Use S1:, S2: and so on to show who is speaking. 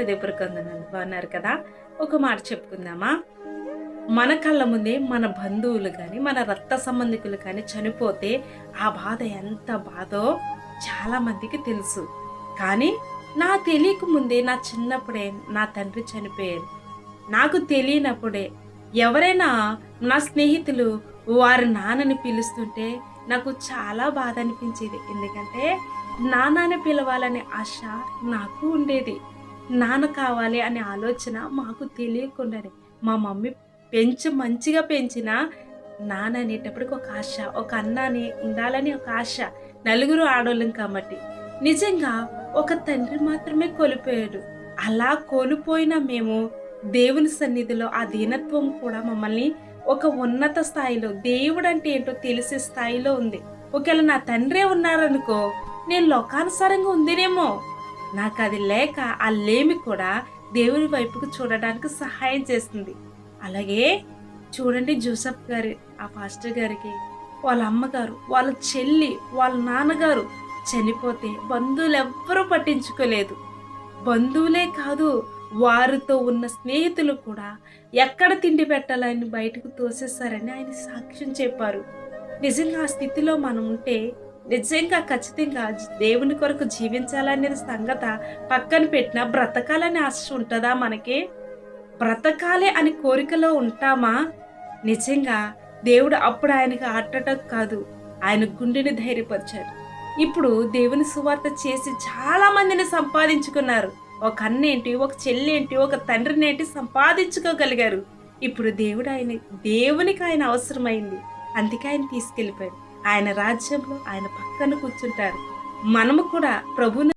S1: హృదయపూర్వకంగా బాగున్నారు కదా ఒక మాట చెప్పుకుందామా? మన కళ్ళ ముందే మన బంధువులు కానీ మన రక్త సంబంధికులు కానీ చనిపోతే ఆ బాధ ఎంత బాధో చాలా మందికి తెలుసు. కానీ నా తెలియక ముందే నా చిన్నప్పుడే నా తండ్రి చనిపోయారు. నాకు తెలియనప్పుడే ఎవరైనా నా స్నేహితులు వారి నాన్నని పిలుస్తుంటే నాకు చాలా బాధ అనిపించేది. ఎందుకంటే నాన్నని పిలవాలనే ఆశ నాకు ఉండేది. నాన్న కావాలి అనే ఆలోచన మాకు తెలియకుండానే. మా మమ్మీ పెంచి మంచిగా పెంచిన నాన్న అనేటప్పటికి ఒక ఆశ ఒక అన్నాని ఉండాలని ఒక ఆశ. నలుగురు ఆడోళ్ళం కాబట్టి. నిజంగా ఒక తండ్రి మాత్రమే కోల్పోయాడు. అలా కోల్పోయిన మేము దేవుని సన్నిధిలో ఆ దీనత్వం కూడా మమ్మల్ని ఒక ఉన్నత స్థాయిలో దేవుడు అంటే ఏంటో తెలిసే స్థాయిలో ఉంది. ఒకవేళ నా తండ్రే ఉన్నారనుకో నేను లోకానుసారంగా ఉందినేమో. నాకు అది లేక ఆ లేమి కూడా దేవుని వైపుకు చూడడానికి సహాయం చేస్తుంది. అలాగే చూడండి జోసఫ్ గారి ఆ పాస్టర్ గారికి వాళ్ళ అమ్మగారు వాళ్ళ చెల్లి వాళ్ళ నాన్నగారు చనిపోతే బంధువులు ఎవ్వరూ పట్టించుకోలేదు. బంధువులే కాదు వారితో ఉన్న స్నేహితులు కూడా ఎక్కడ తిండి పెట్టాలని బయటకు తోసేస్తారని ఆయన సాక్ష్యం చెప్పారు. నిజంగా ఆ స్థితిలో మనం ఉంటే నిజంగా ఖచ్చితంగా దేవుని కొరకు జీవించాలనేది సంగత పక్కన పెట్టిన బ్రతకాలని ఆశ ఉంటుందా మనకి? బ్రతకాలి అని కోరికలో ఉంటామా? నిజంగా దేవుడు అప్పుడు ఆయనకి హార్ట్ అటాక్ కాదు ఆయన గుండెని ధైర్యపరిచారు ఇప్పుడు దేవుని సువార్త చేసి చాలా మందిని సంపాదించుకున్నారు. ఒక అన్నేంటి ఒక చెల్లేంటి ఒక తండ్రిని ఏంటి సంపాదించుకోగలిగారు. ఇప్పుడు దేవుడు ఆయన దేవునికి ఆయన అవసరమైంది. అందుకే ఆయన తీసుకెళ్ళిపోయారు ఆయన రాజ్యంలో ఆయన పక్కన కూర్చుంటారు. మనము కూడా ప్రభుని